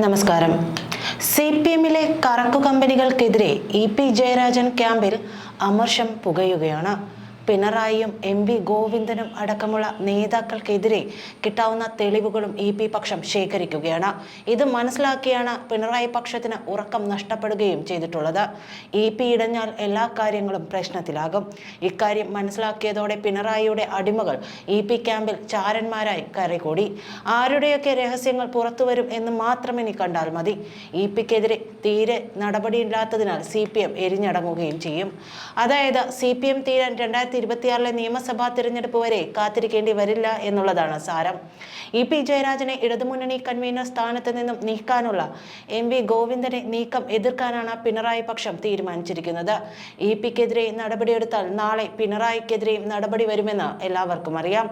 നമസ്കാരം. C P എമ്മിലെ കറക്കു കമ്പനികൾക്കെതിരെ ഇ പി ജയരാജൻ ക്യാമ്പിൽ അമർഷം പുകയുകയാണ്. പിണറായിയും എം വി ഗോവിന്ദനും അടക്കമുള്ള നേതാക്കൾക്കെതിരെ കിട്ടാവുന്ന തെളിവുകളും ഇ പി പക്ഷം ശേഖരിക്കുകയാണ്. ഇത് മനസ്സിലാക്കിയാണ് പിണറായി പക്ഷത്തിന് ഉറക്കം നഷ്ടപ്പെടുകയും ചെയ്തിട്ടുള്ളത്. ഇ പി ഇടഞ്ഞാൽ എല്ലാ കാര്യങ്ങളും പ്രശ്നത്തിലാകും. ഇക്കാര്യം മനസ്സിലാക്കിയതോടെ പിണറായിയുടെ അടിമകൾ ഇ പി ക്യാമ്പിൽ ചാരന്മാരായി കരകൂടി. ആരുടെയൊക്കെ രഹസ്യങ്ങൾ പുറത്തുവരും എന്ന് മാത്രം ഇനി കണ്ടാൽ മതി. ഇ പിക്കെതിരെ തീരെ നടപടിയില്ലാത്തതിനാൽ സി പി എം എരിഞ്ഞടങ്ങുകയും ചെയ്യും. അതായത് സി പി എം തീരാൻ രണ്ടായിരത്തി ഇരുപത്തിയാറിലെ നിയമസഭാ തിരഞ്ഞെടുപ്പ് വരെ കാത്തിരിക്കേണ്ടി വരില്ല എന്നുള്ളതാണ് സാരം. ഇ പി ജയരാജനെ ഇടതുമുന്നണി കൺവീനർ സ്ഥാനത്ത് നിന്നും നീക്കാനുള്ള എം വി ഗോവിന്ദനെ നീക്കം എതിർക്കാനാണ് പിണറായി പക്ഷം തീരുമാനിച്ചിരിക്കുന്നത്. ഇ പിക്കെതിരെ നടപടിയെടുത്താൽ നാളെ പിണറായിക്കെതിരെയും നടപടി വരുമെന്ന് എല്ലാവർക്കും അറിയാം.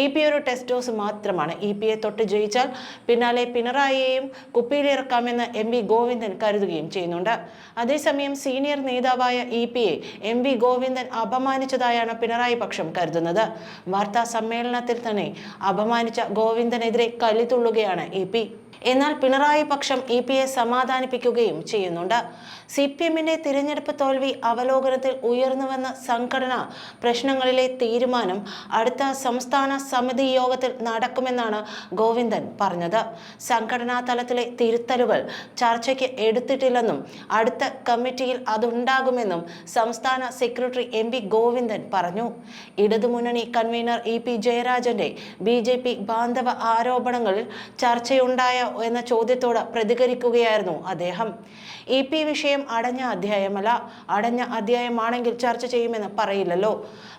ഇ പി ഒരു ടെസ്റ്റ് ഡോസ് മാത്രമാണ്. ഇ പിയെ തൊട്ട് ജയിച്ചാൽ പിന്നാലെ പിണറായിയെയും കുപ്പിയിലിറക്കാമെന്ന് എം വി ഗോവിന്ദൻ കരുതുകയും ചെയ്യുന്നുണ്ട്. അതേസമയം സീനിയർ നേതാവായ ഇ പിയെ എം വി ഗോവിന്ദൻ അപമാനിച്ചതായാണ് പിണറായി പക്ഷം കരുതുന്നത്. വാർത്താ സമ്മേളനത്തിൽ തന്നെ അപമാനിച്ച ഗോവിന്ദനെതിരെ കലിതുള്ളുകയാണ് എ പി. എന്നാൽ പിണറായി പക്ഷം ഇ പിയെ സമാധാനിപ്പിക്കുകയും ചെയ്യുന്നുണ്ട്. സി പി എമ്മിന്റെ തിരഞ്ഞെടുപ്പ് തോൽവി അവലോകനത്തിൽ ഉയർന്നുവന്ന സംഘടന പ്രശ്നങ്ങളിലെ തീരുമാനം അടുത്ത സംസ്ഥാന സമിതി യോഗത്തിൽ നടക്കുമെന്നാണ് ഗോവിന്ദൻ പറഞ്ഞത്. സംഘടനാ തലത്തിലെ തിരുത്തലുകൾ ചർച്ചയ്ക്ക് എടുത്തിട്ടില്ലെന്നും അടുത്ത കമ്മിറ്റിയിൽ അതുണ്ടാകുമെന്നും സംസ്ഥാന സെക്രട്ടറി എം വി ഗോവിന്ദൻ പറഞ്ഞു. ഇടതുമുന്നണി കൺവീനർ ഇ പി ജയരാജന്റെ ബി ജെ പി ബാന്ധവ ആരോപണങ്ങളിൽ ചർച്ചയുണ്ടായോ എന്ന ചോദ്യത്തോട് പ്രതികരിക്കുകയായിരുന്നു അദ്ദേഹം. ഇ പി വിഷയം അടഞ്ഞ അധ്യായമല്ല അടഞ്ഞ അധ്യായമാണെങ്കിൽ ചർച്ച ചെയ്യുമെന്ന് പറയില്ലല്ലോ.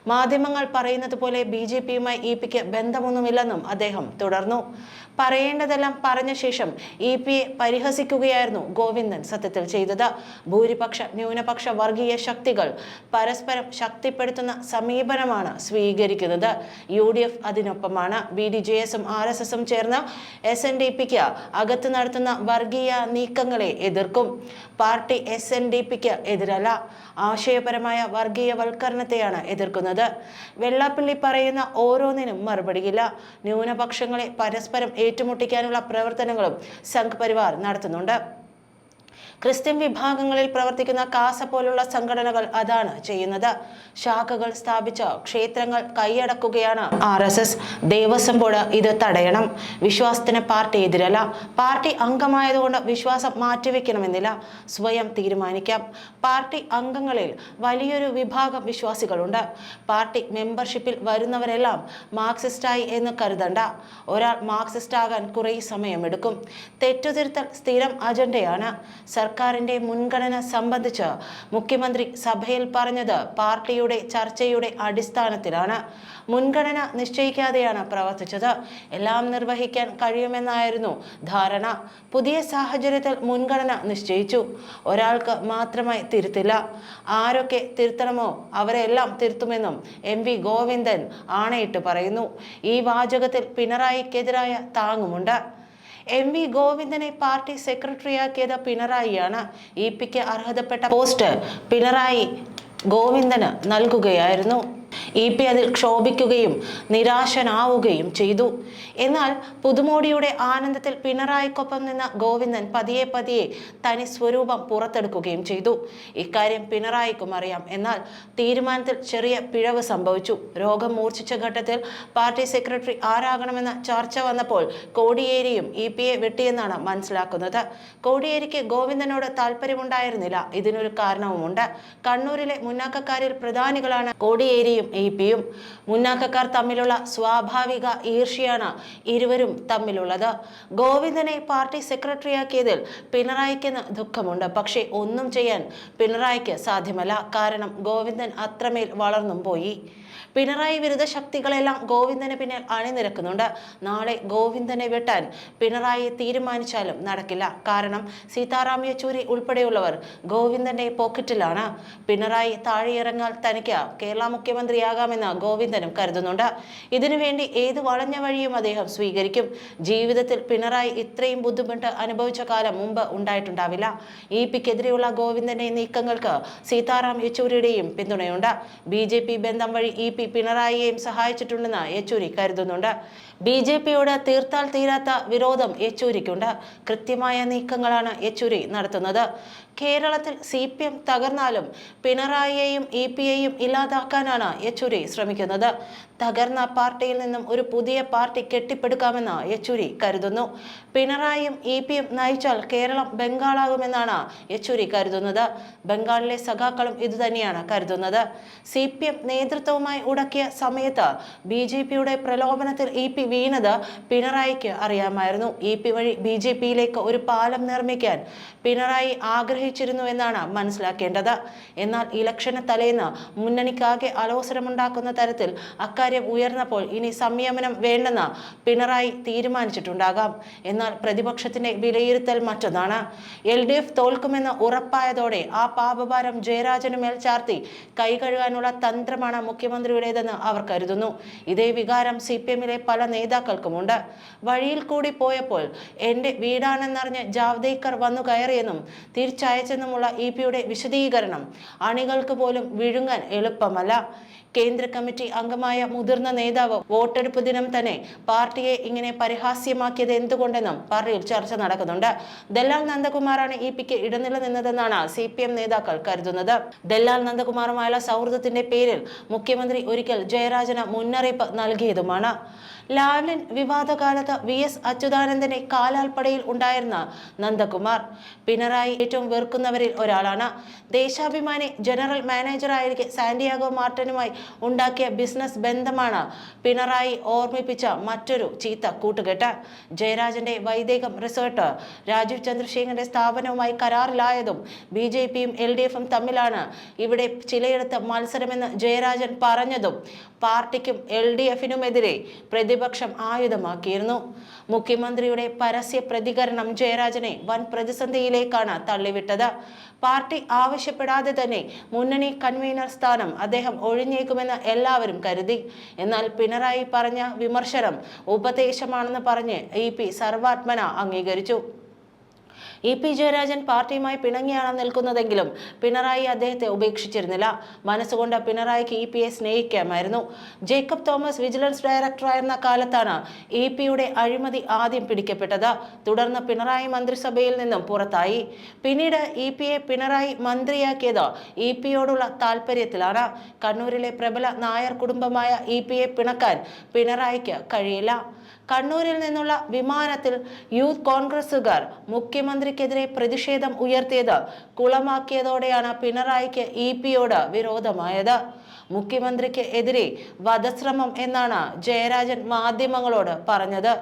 മാധ്യമങ്ങൾ പറയുന്നത് പോലെ ബി ജെ പിയുമായി ഇ പിക്ക് ബന്ധമൊന്നുമില്ലെന്നും അദ്ദേഹം തുടർന്നു. പറയേണ്ടതെല്ലാം പറഞ്ഞ ശേഷം ഇ പി എ പരിഹസിക്കുകയായിരുന്നു ഗോവിന്ദൻ സത്യത്തിൽ ചെയ്തത്. ഭൂരിപക്ഷ ന്യൂനപക്ഷ വർഗീയ ശക്തികൾ പരസ്പരം ശക്തിപ്പെടുത്തുന്ന സമീപനമാണ് സ്വീകരിക്കുന്നത്. യു ഡി എഫ് അതിനൊപ്പമാണ്. ബി ഡി ജെ എസും ആർ എസ് എസും ചേർന്ന് എസ് എൻ ഡി പിക്ക് അകത്ത് നടത്തുന്ന വർഗീയ നീക്കങ്ങളെ എതിർക്കും. പാർട്ടി എസ് എൻ ഡി പിക്ക് എതിരല്ല. ആശയപരമായ വർഗീയവൽക്കരണത്തെയാണ് എതിർക്കുന്നത്. വെള്ളാപ്പള്ളി പറയുന്ന ഓരോന്നിനും മറുപടിയില്ല. ന്യൂനപക്ഷങ്ങളെ പരസ്പരം ഏറ്റുമുട്ടിക്കാനുള്ള പ്രവർത്തനങ്ങളും സംഘ് പരിവാർ നടത്തുന്നുണ്ട്. ക്രിസ്ത്യൻ വിഭാഗങ്ങളിൽ പ്രവർത്തിക്കുന്ന കാസ പോലുള്ള സംഘടനകൾ അതാണ് ചെയ്യുന്നത്. ശാഖകൾ സ്ഥാപിച്ച ക്ഷേത്രങ്ങൾ കൈയടക്കുകയാണ് R S S. Devaswom board ഇത് തടയണം. വിശ്വാസത്തിന് പാർട്ടി എതിരല്ല. പാർട്ടി അംഗമായതുകൊണ്ട് വിശ്വാസം മാറ്റിവെക്കണമെന്നില്ല. സ്വയം തീരുമാനിക്കാം. പാർട്ടി അംഗങ്ങളിൽ വലിയൊരു വിഭാഗം വിശ്വാസികളുണ്ട്. പാർട്ടി മെമ്പർഷിപ്പിൽ വരുന്നവരെല്ലാം മാർക്സിസ്റ്റായി എന്ന് കരുതണ്ട. ഒരാൾ മാർക്സിസ്റ്റ് ആകാൻ കുറേ സമയമെടുക്കും. തെറ്റുതിരുത്തൽ സ്ഥിരം അജണ്ടയാണ്. സർക്കാരിന്റെ മുൻഗണന സംബന്ധിച്ച് മുഖ്യമന്ത്രി സഭയിൽ പറഞ്ഞത് പാർട്ടിയുടെ ചർച്ചയുടെ അടിസ്ഥാനത്തിലാണ്. മുൻഗണന നിശ്ചയിക്കാതെയാണ് പ്രവർത്തിച്ചത്. എല്ലാം നിർവഹിക്കാൻ കഴിയുമെന്നായിരുന്നു ധാരണ. പുതിയ സാഹചര്യത്തിൽ മുൻഗണന നിശ്ചയിച്ചു. ഒരാൾക്ക് മാത്രമായി തിരുത്തില്ല. ആരൊക്കെ തിരുത്തണമോ അവരെല്ലാം തിരുത്തുമെന്നും എം വി ഗോവിന്ദൻ ആണയിട്ട് പറയുന്നു. ഈ വാചകത്തിൽ പിണറായിക്കെതിരായ താങ്ങുമുണ്ട്. എം വി ഗോവിന്ദനെ പാർട്ടി സെക്രട്ടറിയാക്കിയത് പിണറായിയാണ്. ഇ പിക്ക് അർഹതപ്പെട്ട പോസ്റ്റ് പിണറായി ഗോവിന്ദന് നൽകുകയായിരുന്നു. ഇ പി അതിൽ ക്ഷോഭിക്കുകയും നിരാശനാവുകയും ചെയ്തു. എന്നാൽ പുതുമോടിയുടെ ആനന്ദത്തിൽ പിണറായിക്കൊപ്പം നിന്ന ഗോവിന്ദൻ പതിയെ പതിയെ തനി സ്വരൂപം പുറത്തെടുക്കുകയും ചെയ്തു. ഇക്കാര്യം പിണറായിക്കും അറിയാം. എന്നാൽ തീരുമാനത്തിൽ ചെറിയ പിഴവ് സംഭവിച്ചു. രോഗം മൂർച്ഛിച്ച ഘട്ടത്തിൽ പാർട്ടി സെക്രട്ടറി ആരാകണമെന്ന ചർച്ച വന്നപ്പോൾ കോടിയേരിയും ഇ പി എ വെട്ടിയെന്നാണ് മനസ്സിലാക്കുന്നത്. കോടിയേരിക്ക് ഗോവിന്ദനോട് താല്പര്യമുണ്ടായിരുന്നില്ല ഇതിനൊരു കാരണവുമുണ്ട്. കണ്ണൂരിലെ മുന്നാക്കക്കാരിൽ പ്രധാനികളാണ് കോടിയേരിയും ഇ പിയും മുന്നാക്കക്കാർ തമ്മിലുള്ള സ്വാഭാവിക ഈർഷ്യയാണ് ഇരുവരും തമ്മിലുള്ളത്. ഗോവിന്ദനെ പാർട്ടി സെക്രട്ടറിയാക്കിയതിൽ പിണറായിക്ക് ദുഃഖമുണ്ട്. പക്ഷേ ഒന്നും ചെയ്യാൻ പിണറായിക്ക് സാധ്യമല്ല. കാരണം ഗോവിന്ദൻ അത്രമേൽ വളർന്നും പോയി. പിണറായി വിരുദ്ധ ശക്തികളെല്ലാം ഗോവിന്ദന് പിന്നിൽ അണിനിരക്കുന്നുണ്ട്. നാളെ ഗോവിന്ദനെ വെട്ടാൻ പിണറായി തീരുമാനിച്ചാലും നടക്കില്ല. കാരണം സീതാറാം യെച്ചൂരി ഉൾപ്പെടെയുള്ളവർ ഗോവിന്ദന്റെ പോക്കറ്റിലാണ്. പിണറായി താഴെയിറങ്ങാൽ തനിക്ക് കേരള മുഖ്യമന്ത്രിയാകാമെന്ന് ഗോവിന്ദനും കരുതുന്നുണ്ട്. ഇതിനുവേണ്ടി ഏത് വളഞ്ഞ വഴിയും അദ്ദേഹം സ്വീകരിക്കും. ജീവിതത്തിൽ പിണറായി ഇത്രയും ബുദ്ധിമുട്ട് അനുഭവിച്ച കാലം മുമ്പ് ഉണ്ടായിട്ടുണ്ടാവില്ല. ഇ പിക്കെതിരെയുള്ള ഗോവിന്ദന്റെ നീക്കങ്ങൾക്ക് സീതാറാം യെച്ചൂരിയുടെയും പിന്തുണയുണ്ട്. ബി ബന്ധം വഴി ഇ പി പിണറായിയെയും സഹായിച്ചിട്ടുണ്ടെന്ന് യെച്ചൂരി കരുതുന്നുണ്ട്. ബി ജെ പിയോട് തീർത്താൽ തീരാത്ത വിരോധം യെച്ചൂരിക്കുണ്ട്. കൃത്യമായ നീക്കങ്ങളാണ് യെച്ചൂരി നടത്തുന്നത്. കേരളത്തിൽ സി പി എം തകർന്നാലും പിണറായിയെയും ഇ പി ഐയും ഇല്ലാതാക്കാനാണ് യെച്ചൂരി ശ്രമിക്കുന്നത്. തകർന്ന പാർട്ടിയിൽ നിന്നും ഒരു പുതിയ പാർട്ടി കെട്ടിപ്പടുക്കാമെന്ന് യെച്ചൂരി കരുതുന്നു. പിണറായിയും ഇ പിയും നയിച്ചാൽ കേരളം ബംഗാളാകുമെന്നാണ് യെച്ചൂരി കരുതുന്നത്. ബംഗാളിലെ സഖാക്കളും ഇതുതന്നെയാണ് കരുതുന്നത്. സി പി എം നേതൃത്വവുമായി ഉടക്കിയ സമയത്ത് ബി ജെ പിയുടെ പ്രലോഭനത്തിൽ ഇ പി വീണത് പിണറായിക്ക് അറിയാമായിരുന്നു. ഇ പി വഴി ബി ജെ പിയിലേക്ക് ഒരു പാലം നിർമ്മിക്കാൻ പിണറായി ആഗ്രഹിച്ചിരുന്നു എന്നാണ് മനസ്സിലാക്കേണ്ടത്. എന്നാൽ ഇലക്ഷന് തലേന്ന് മുന്നണിക്കാകെ അലോസരമുണ്ടാക്കുന്ന തരത്തിൽ അക്കാര്യം ഉയർന്നപ്പോൾ ഇനി സംയമനം വേണ്ടെന്ന് പിണറായി തീരുമാനിച്ചിട്ടുണ്ടാകാം. എന്നാൽ പ്രതിപക്ഷത്തിന്റെ വിലയിരുത്തൽ മറ്റൊന്നാണ്. എൽ ഡി എഫ് തോൽക്കുമെന്ന് ഉറപ്പായതോടെ ആ പാപഭാരം ജയരാജന് മേൽ ചാർത്തി കൈകഴുകാനുള്ള തന്ത്രമാണ് മുഖ്യമന്ത്രിയുടേതെന്ന് അവർ കരുതുന്നു. ഇതേ വികാരം സി പി എമ്മിലെ പല നേതാക്കൾക്കുമുണ്ട്. വഴിയിൽ കൂടി പോയപ്പോൾ എന്റെ വീടാണെന്നറിഞ്ഞ് ജാവ്ദേക്കർ വന്നു കയറിയെന്നും തിരിച്ചയച്ചെന്നുമുള്ള ഇ പിയുടെ വിശദീകരണം. അണികൾക്ക് പോലും വിഴുങ്ങാൻ എളുപ്പമല്ല. കേന്ദ്ര കമ്മിറ്റി അംഗമായ മുതിർന്ന നേതാവ് വോട്ടെടുപ്പ് ദിനം തന്നെ പാർട്ടിയെ ഇങ്ങനെ പരിഹാസ്യമാക്കിയത് എന്തുകൊണ്ടെന്നും പാർട്ടിയിൽ ചർച്ച നടക്കുന്നുണ്ട്. ദല്ലാൽ നന്ദകുമാറാണ് ഇ പിക്ക് ഇടനില നിന്നതെന്നാണ് സി പി എം നേതാക്കൾ കരുതുന്നത്. ദല്ലാൽ നന്ദകുമാറുമായുള്ള സൗഹൃദത്തിന്റെ പേരിൽ മുഖ്യമന്ത്രി ഒരിക്കൽ ജയരാജന് മുന്നറിയിപ്പ് നൽകിയതുമാണ്. ലാവ്ലിൻ വിവാദകാലത്ത് വി എസ് അച്യുതാനന്ദനെ കാലാൽപ്പടയിൽ ഉണ്ടായിരുന്ന നന്ദകുമാർ. പിണറായി ഏറ്റവും വെറുക്കുന്നവരിൽ ഒരാളാണ്. ദേശാഭിമാനി ജനറൽ മാനേജറായിരിക്കെ സാന്റിയാഗോ മാർട്ടിനുമായി ഉണ്ടാക്കിയ ബിസിനസ് ബന്ധമാണ് പിണറായി ഓർമ്മിപ്പിച്ച മറ്റൊരു ചീത്ത കൂട്ടുകെട്ട്. ജയരാജന്റെ വൈദേകം റിസോർട്ട്. രാജീവ് ചന്ദ്രശേഖരന്റെ സ്ഥാപനവുമായി കരാറിലായതും ബി ജെ പിയും എൽ ഡി എഫും തമ്മിലാണ് ഇവിടെ ചിലയിടത്ത് മത്സരമെന്ന് ജയരാജൻ പറഞ്ഞതും പാർട്ടിക്കും എൽ ഡി എഫിനുമെതിരെ പ്രതിപക്ഷം ആയുധമാക്കിയിരുന്നു. മുഖ്യമന്ത്രിയുടെ പരസ്യ പ്രതികരണം ജയരാജനെ വൻ പ്രതിസന്ധിയിലേക്കാണ് തള്ളിവിട്ടത്. പാർട്ടി ആവശ്യപ്പെടാതെ തന്നെ മുന്നണി കൺവീനർ സ്ഥാനം അദ്ദേഹം ഒഴിഞ്ഞേക്കുമെന്ന് എല്ലാവരും കരുതി. എന്നാൽ പിണറായി പറഞ്ഞ വിമർശനം ഉപദേശമാണെന്ന് പറഞ്ഞ് ഇ പി സർവാത്മന അംഗീകരിച്ചു. ഇ പി ജയരാജൻ പാർട്ടിയുമായി പിണങ്ങിയാണ് നിൽക്കുന്നതെങ്കിലും പിണറായി അദ്ദേഹത്തെ ഉപേക്ഷിച്ചിരുന്നില്ല. മനസ്സുകൊണ്ട് പിണറായിക്ക് ഇ പിയെ സ്നേഹിക്കാമായിരുന്നു. ജേക്കബ് തോമസ് വിജിലൻസ് ഡയറക്ടറായിരുന്ന കാലത്താണ് ഇ പിയുടെ അഴിമതി ആദ്യം പിടിക്കപ്പെട്ടത്. തുടർന്ന് പിണറായി മന്ത്രിസഭയിൽ നിന്നും പുറത്തായി. പിന്നീട് ഇ പിയെ പിണറായി മന്ത്രിയാക്കിയത് ഇ പിയോടുള്ള താല്പര്യത്തിലാണ് കണ്ണൂരിലെ പ്രബല നായർ കുടുംബമായ ഇ പിണക്കാൻ പിണറായിക്ക് കഴിയില്ല. കണ്ണൂരിൽ നിന്നുള്ള വിമാനത്തിൽ യൂത്ത് കോൺഗ്രസുകാർ മുഖ്യമന്ത്രിക്കെതിരെ പ്രതിഷേധം ഉയർത്തിയത് കുളമാക്കിയതോടെയാണ് പിണറായിക്ക് ഇ പിയോട് വിരോധമായത്. മുഖ്യമന്ത്രിക്ക് എതിരെ വധശ്രമം എന്നാണ് ജയരാജൻ മാധ്യമങ്ങളോട് പറഞ്ഞത്.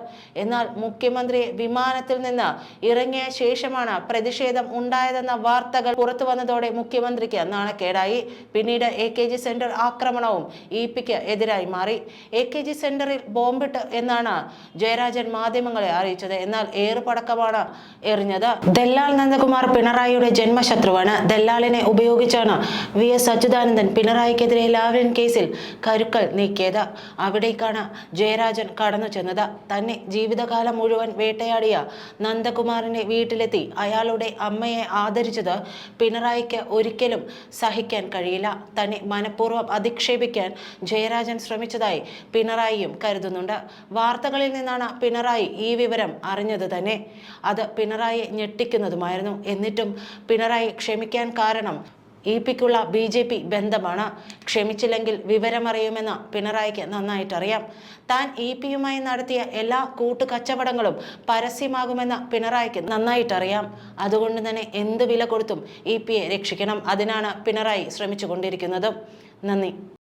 എന്നാൽ മുഖ്യമന്ത്രിയെ വിമാനത്തിൽ നിന്ന് ഇറങ്ങിയ ശേഷമാണ് പ്രതിഷേധം ഉണ്ടായതെന്ന വാർത്തകൾ പുറത്തു വന്നതോടെ മുഖ്യമന്ത്രിക്ക് നാണക്കേടായി. പിന്നീട് എ കെ ജി സെന്റർ ആക്രമണവും ഇ പിക്ക് എതിരായി മാറി. എ കെ ജി സെന്ററിൽ ബോംബിട്ട് എന്നാണ് ജയരാജൻ മാധ്യമങ്ങളെ അറിയിച്ചത്. എന്നാൽ ഏറുപടക്കമാണ് എറിഞ്ഞത്. ദല്ലാൽ നന്ദകുമാർ പിണറായിയുടെ ജന്മശത്രുവാണ്. ദല്ലാലിനെ ഉപയോഗിച്ചാണ് വി എസ് അച്യുതാനന്ദൻ പിണറായിക്കെതിരെ ലാവ്ലിൻ കേസിൽ കരുക്കൾ നീക്കിയത്. അവിടേക്കാണ് ജയരാജൻ കടന്നു ചെന്നത്. തന്നെ ജീവിതകാലം മുഴുവൻ വേട്ടയാടിയ നന്ദകുമാറിന്റെ വീട്ടിലെത്തി. അയാളുടെ അമ്മയെ ആദരിച്ചത് പിണറായിക്ക് ഒരിക്കലും സഹിക്കാൻ കഴിയില്ല. തന്നെ മനഃപൂർവം അധിക്ഷേപിക്കാൻ ജയരാജൻ ശ്രമിച്ചതായി പിണറായിയും കരുതുന്നുണ്ട്. വാർത്തകളിൽ നിന്നാണ് പിണറായി ഈ വിവരം അറിഞ്ഞത് തന്നെ. അത് പിണറായി ഞെട്ടിക്കുന്നതുമായിരുന്നു. എന്നിട്ടും പിണറായി ക്ഷമിക്കാൻ കാരണം ഇ പിക്കുള്ള ബി ജെ പി ബന്ധമാണ്. ക്ഷമിച്ചില്ലെങ്കിൽ വിവരമറിയുമെന്ന് പിണറായിക്ക് നന്നായിട്ടറിയാം. താൻ ഇ പിയുമായി നടത്തിയ എല്ലാ കൂട്ടുകച്ചവടങ്ങളും പരസ്യമാകുമെന്ന് പിണറായിക്ക് നന്നായിട്ടറിയാം. അതുകൊണ്ട് തന്നെ എന്ത് വില കൊടുത്തും ഇ പിയെ രക്ഷിക്കണം. അതിനാണ് പിണറായി ശ്രമിച്ചുകൊണ്ടിരിക്കുന്നത്. നന്ദി.